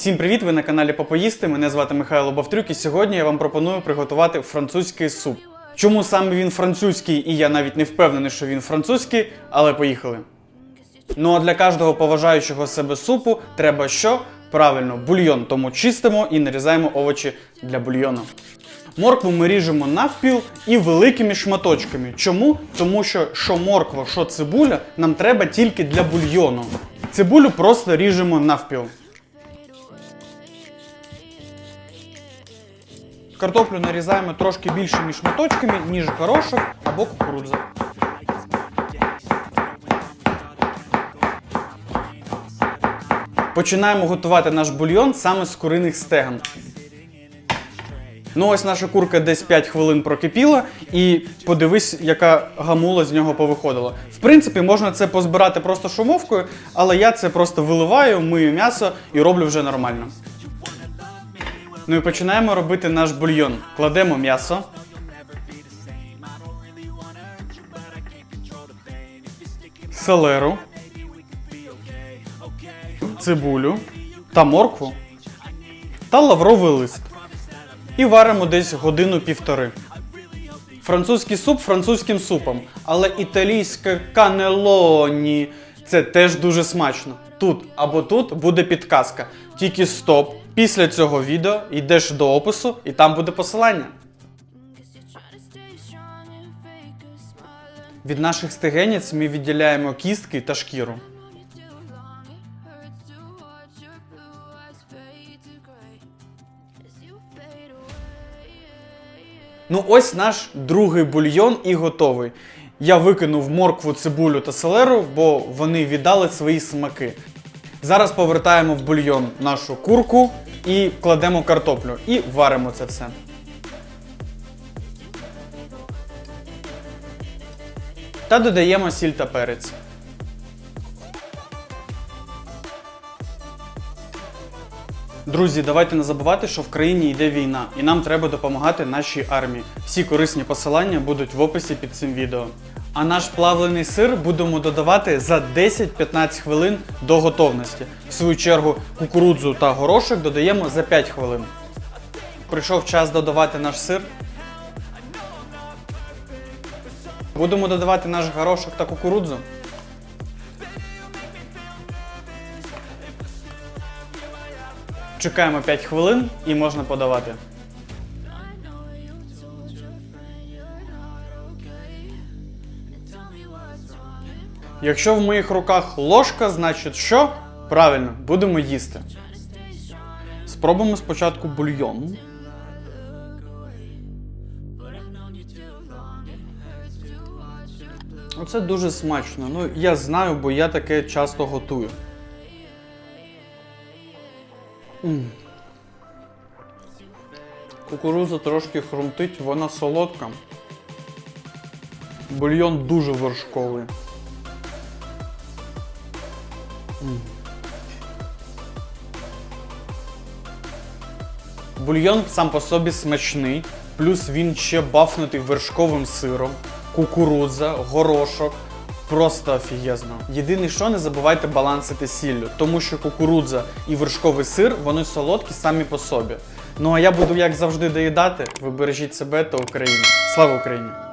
Всім привіт! Ви на каналі Попоїсти. Мене звати Михайло Бавтрюк, і сьогодні я вам пропоную приготувати французький суп. Чому саме він французький, і я навіть не впевнений, що він французький, але поїхали. Ну а для кожного поважаючого себе супу треба що? Правильно, бульйон. Тому чистимо і нарізаємо овочі для бульйону. Моркву ми ріжемо навпіл і великими шматочками. Чому? Тому що що морква, що цибуля нам треба тільки для бульйону. Цибулю просто ріжемо навпіл. Картоплю нарізаємо трошки більшими шматочками, ніж горошок або кукурудза. Починаємо готувати наш бульйон саме з куриних стегон. Ну, ось наша курка десь 5 хвилин прокипіла, і подивись, яка гамула з нього повиходила. В принципі, можна це позбирати просто шумовкою, але я це просто виливаю, мию м'ясо і роблю вже нормально. Ну і починаємо робити наш бульйон. Кладемо м'ясо. Селеру. Цибулю та моркву та лавровий лист. І варимо десь годину-півтори. Французький суп французьким супом, але італійське канелоні це теж дуже смачно. Тут або тут буде підказка. Тільки стоп. Після цього відео йдеш до опису і там буде посилання. Від наших стегенець ми відділяємо кістки та шкіру. Ну, ось наш другий бульйон і готовий. Я викинув моркву, цибулю та селеру, бо вони віддали свої смаки. Зараз повертаємо в бульйон нашу курку і кладемо картоплю і варимо це все. Та додаємо сіль та перець. Друзі, давайте не забувати, що в країні йде війна, і нам треба допомагати нашій армії. Всі корисні посилання будуть в описі під цим відео. А наш плавлений сир будемо додавати за 10-15 хвилин до готовності. В свою чергу кукурудзу та горошок додаємо за 5 хвилин. Прийшов час додавати наш сир. Будемо додавати наш горошок та кукурудзу. Чекаємо 5 хвилин і можна подавати. Якщо в моїх руках ложка, значить що? Правильно, будемо їсти. Спробуємо спочатку бульйон. Оце дуже смачно. Ну, я знаю, бо я таке часто готую. Кукуруза трошки хрумтить, вона солодка. Бульйон дуже вершковий. Бульйон сам по собі смачний, плюс він ще бафнутий вершковим сиром, кукурудза, горошок. Просто офігезно. Єдине, що не забувайте балансити сіллю, тому що кукурудза і вершковий сир вони солодкі самі по собі. Ну а я буду як завжди доїдати. Ви бережіть себе та Україну. Слава Україні!